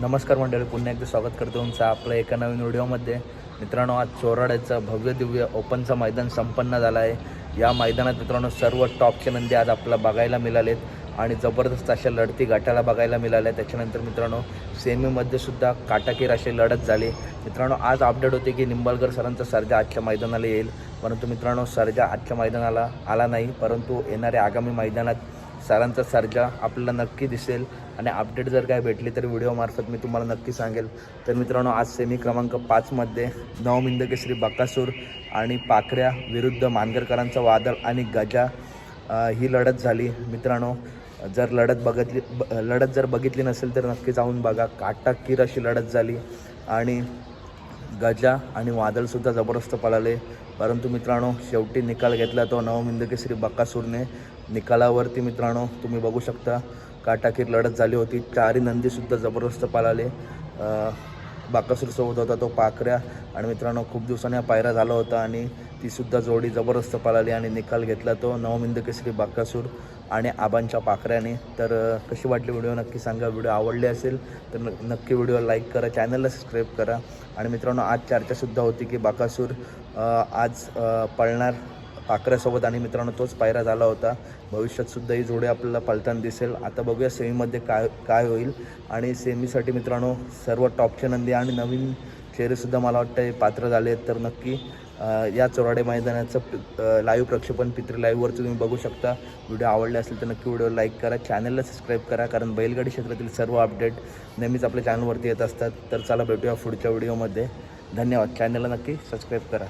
नमस्कार मंडळी पुन्हा एकदा स्वागत करतो तुमचं आपलं एका नवीन व्हिडिओमध्ये. मित्रांनो आज चोराड्याचं भव्य दिव्य ओपनचं मैदान संपन्न झालं आहे. या मैदानात मित्रांनो सर्व टॉपचे नंदी आज आपल्याला बघायला मिळालेत आणि जबरदस्त अशा लढती गाठाला बघायला मिळाल्या त्याच्यानंतर मित्रांनो सेमीमध्ये सुद्धा काटाकीर अशी लढत झाली. मित्रांनो आज अपडेट होते की निंबाळकर सरांचा सर्जा आजच्या मैदानाला येईल. परंतु मित्रांनो सर्जा आजच्या मैदानाला आला नाही परंतु येणाऱ्या आगामी मैदानात सरांचा सर्जा आपल्याला नक्की दिसेल. आणि अपडेट जर काय भेटली तर व्हिडिओमार्फत मी तुम्हाला नक्की सांगेल. तर मित्रांनो आज सेमी क्रमांक पाचमध्ये नवमिंद केसरी बकासूर आणि पाखऱ्या विरुद्ध मानगरकरांचा वादळ आणि गजा ही लढत झाली. मित्रांनो जर लढत बघितली ब- लढत जर बघितली नसेल तर नक्की जाऊन बघा. काटाकीर अशी लढत झाली. आणि गजा आणि वादळसुद्धा जबरदस्त पळाले. परंतु मित्रांनो शेवटी निकाल घेतला तो नवमिंद केसरी बक्कासूरने निकालावरती मित्रांनो तुम्ही बघू शकता. काटाकीर लढत झाली होती. चारी नंदीसुद्धा जबरदस्त पालाले बाकासूरसोबत होता तो पाखऱ्या. आणि मित्रांनो खूप दिवसांनी हा पायरा झाला होता आणि तीसुद्धा जोडी जबरदस्त पळाली आणि निकाल घेतला तो. नवमिंद केसरी बाकासूर आणि आबांच्या पाखऱ्याने. तर कशी वाटली व्हिडिओ नक्की सांगा. व्हिडिओ आवडली असेल तर न- नक्की व्हिडिओ लाईक करा चॅनलला सबस्क्राईब करा. आणि मित्रांनो आज चर्चासुद्धा होती की बाकासूर आज पळणार पाकऱ्यासोबत आणि मित्रांनो तोच पायरा झाला होता. भविष्यातसुद्धा ही जोडी आपल्याला पालताना दिसेल. आता बघूया सेमीमध्ये काय काय होईल. आणि सेमीसाठी मित्रांनो सर्व टॉपचे नंदी आणि नवीन चेहरेसुद्धा मला वाटतं हे पात्र झाले आहेत तर नक्की या चोराडे मैदानाचं लाईव्ह प्रक्षेपण पित्री लाईव्हवरचं तुम्ही बघू शकता. व्हिडिओ आवडले असेल तर नक्की व्हिडिओ लाईक करा. चॅनलला सबस्क्राईब करा कारण बैलगाडी क्षेत्रातील सर्व अपडेट नेहमीच आपल्या चॅनलवरती येत असतात. तर चला भेटूया पुढच्या व्हिडिओमध्ये धन्यवाद. चॅनलला नक्की सबस्क्राईब करा.